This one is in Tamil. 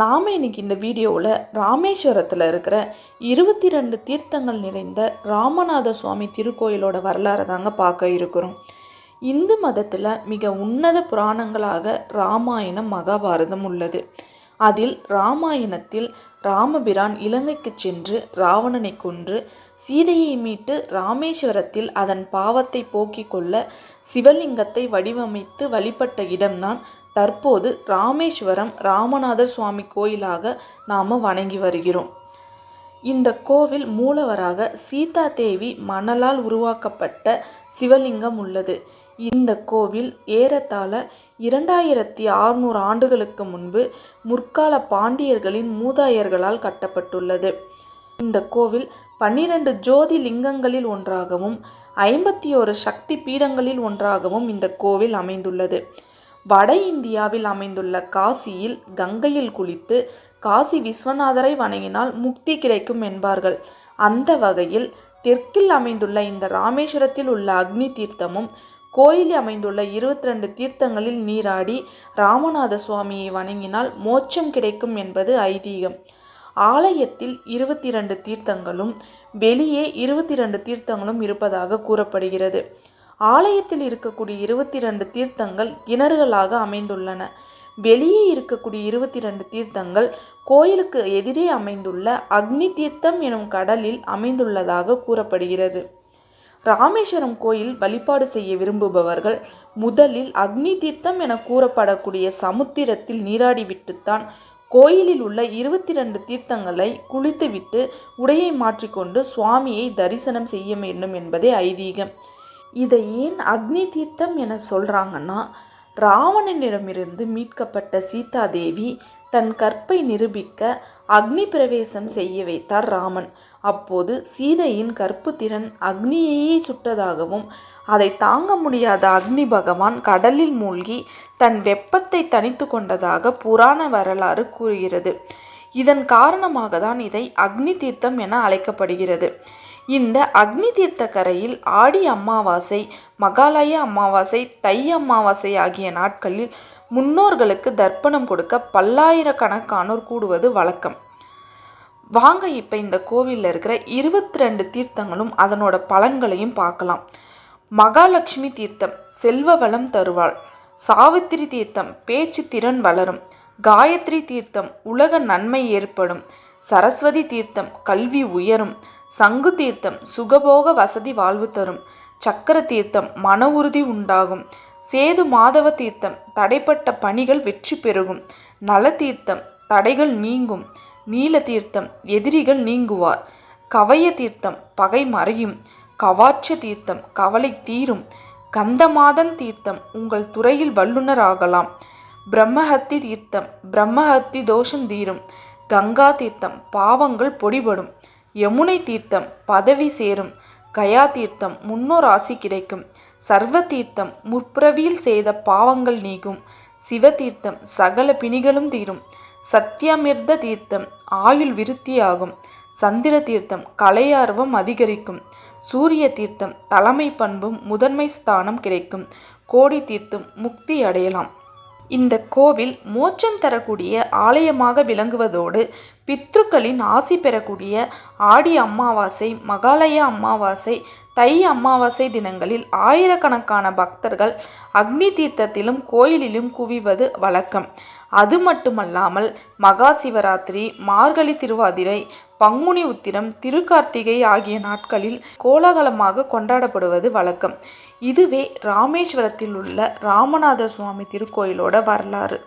நாம் இன்னைக்கு இந்த வீடியோவில் ராமேஸ்வரத்தில் இருக்கிற இருபத்தி ரெண்டு தீர்த்தங்கள் நிறைந்த ராமநாத சுவாமி திருக்கோயிலோட வரலாறை தாங்க பார்க்க இருக்கிறோம். இந்து மதத்தில் மிக உன்னத புராணங்களாக ராமாயணம் மகாபாரதம் உள்ளது. அதில் ராமாயணத்தில் ராமபிரான் இலங்கைக்கு சென்று ராவணனை கொன்று சீதையை மீட்டு ராமேஸ்வரத்தில் அதன் பாவத்தை போக்கிக் கொள்ள சிவலிங்கத்தை வடிவமைத்து வழிபட்ட இடம்தான் தற்போது ராமேஸ்வரம் ராமநாதர் சுவாமி கோயிலாக நாம் வணங்கி வருகிறோம். இந்த கோவில் மூலவராக சீதா தேவி மணலால் உருவாக்கப்பட்ட சிவலிங்கம் உள்ளது. இந்த கோவில் ஏறத்தாழ இரண்டாயிரத்தி ஆறுநூறு ஆண்டுகளுக்கு முன்பு முற்கால பாண்டியர்களின் மூதாயர்களால் கட்டப்பட்டுள்ளது. இந்த கோவில் பன்னிரண்டு ஜோதி லிங்கங்களில் ஒன்றாகவும் ஐம்பத்தி ஒரு சக்தி பீடங்களில் ஒன்றாகவும் இந்த கோவில் அமைந்துள்ளது. வட இந்தியாவில் அமைந்துள்ள காசியில் கங்கையில் குளித்து காசி விஸ்வநாதரை வணங்கினால் முக்தி கிடைக்கும் என்பார்கள். அந்த வகையில் தெற்கில் அமைந்துள்ள இந்த ராமேஸ்வரத்தில் உள்ள அக்னி தீர்த்தமும் கோயிலில் அமைந்துள்ள இருபத்தி ரெண்டு தீர்த்தங்களில் நீராடி ராமநாத சுவாமியை வணங்கினால் மோட்சம் கிடைக்கும் என்பது ஐதீகம். ஆலயத்தில் இருபத்தி ரெண்டு தீர்த்தங்களும் வெளியே இருபத்தி ரெண்டு தீர்த்தங்களும் இருப்பதாக கூறப்படுகிறது. ஆலயத்தில் இருக்கக்கூடிய இருபத்தி ரெண்டு தீர்த்தங்கள் கிணறுகளாக அமைந்துள்ளன. வெளியே இருக்கக்கூடிய இருபத்தி ரெண்டு தீர்த்தங்கள் கோயிலுக்கு எதிரே அமைந்துள்ள அக்னி தீர்த்தம் எனும் கடலில் அமைந்துள்ளதாக கூறப்படுகிறது. ராமேஸ்வரம் கோயில் வழிபாடு செய்ய விரும்புபவர்கள் முதலில் அக்னி தீர்த்தம் என கூறப்படக்கூடிய சமுத்திரத்தில் நீராடிவிட்டுத்தான் கோயிலில் உள்ள இருபத்தி ரெண்டு தீர்த்தங்களை குளித்துவிட்டு உடையை மாற்றிக்கொண்டு சுவாமியை தரிசனம் செய்ய வேண்டும் என்பதே ஐதீகம். இதை ஏன் அக்னி தீர்த்தம் என சொல்கிறாங்கன்னா ராவணனிடமிருந்து மீட்கப்பட்ட சீதாதேவி தன் கற்பை நிரூபிக்க அக்னி பிரவேசம் செய்ய வைத்தார் ராமன். அப்போது சீதையின் கற்பு திறன் அக்னியையே சுட்டதாகவும் அதை தாங்க முடியாத அக்னி பகவான் கடலில் மூழ்கி தன் வெப்பத்தை தணித்து கொண்டதாக புராண வரலாறு கூறுகிறது. இதன் காரணமாக தான் இதை அக்னி தீர்த்தம் என அழைக்கப்படுகிறது. இந்த அக்னி தீர்த்த கரையில் ஆடி அமாவாசை மகாலய அமாவாசை தை அமாவாசை ஆகிய நாட்களில் முன்னோர்களுக்கு தர்ப்பணம் கொடுக்க பல்லாயிரக்கணக்கானோர் கூடுவது வழக்கம். வாங்க இப்போ இந்த கோவிலில் இருக்கிற இருபத்தி ரெண்டு தீர்த்தங்களும் அதனோட பலன்களையும் பார்க்கலாம். மகாலட்சுமி தீர்த்தம் செல்வ வளம் தருவாள். சாவித்திரி தீர்த்தம் பேச்சு திறன் வளரும். காயத்ரி தீர்த்தம் உலக நன்மை ஏற்படும். சரஸ்வதி தீர்த்தம் கல்வி உயரும். சங்கு தீர்த்தம் சுகபோக வசதி வாழ்வு தரும். சக்கர தீர்த்தம் மன உறுதி உண்டாகும். சேது மாதவ தீர்த்தம் தடைப்பட்ட பணிகள் வெற்றி பெருகும். நல தீர்த்தம் தடைகள் நீங்கும். நீல தீர்த்தம் எதிரிகள் நீங்குவார். கவய தீர்த்தம் பகை மறையும். கவாட்ச தீர்த்தம் கவலை தீரும். கந்தமாதன் தீர்த்தம் உங்கள் துறையில் வல்லுனர் ஆகலாம். பிரம்மஹத்தி தீர்த்தம் பிரம்மஹத்தி தோஷம் தீரும். கங்கா தீர்த்தம் பாவங்கள் பொடிபடும். யமுனை தீர்த்தம் பதவி சேரும் கயா தீர்த்தம் முன்னோர் ஆசி கிடைக்கும் சர்வ தீர்த்தம் முற்பிறவியில் செய்த பாவங்கள் நீங்கும் சிவதீர்த்தம் சகல பிணிகளும் தீரும் சத்தியமிர்த தீர்த்தம் ஆயுள் விருத்தியாகும் சந்திர தீர்த்தம் கலையார்வம் அதிகரிக்கும் சூரிய தீர்த்தம் தலைமை பண்பும் முதன்மை ஸ்தானம் கிடைக்கும் கோடி தீர்த்தம் முக்தி அடையலாம். இந்த கோவில் மோட்சம் தரக்கூடிய ஆலயமாக விளங்குவதோடு பித்ருக்களின் ஆசி பெறக்கூடிய ஆடி அமாவாசை மகாலய அமாவாசை தை அமாவாசை தினங்களில் ஆயிரக்கணக்கான பக்தர்கள் அக்னி தீர்த்தத்திலும் கோயிலிலும் குவிவது வழக்கம். அது மட்டுமல்லாமல் மகா சிவராத்திரி மார்கழி திருவாதிரை பங்குனி உத்திரம் திருக்கார்த்திகை ஆகிய நாட்களில் கோலாகலமாக கொண்டாடப்படுவது வழக்கம். இதுவே ராமேஸ்வரத்தில் உள்ள ராமநாத சுவாமி திருக்கோயிலோட வரலாறு.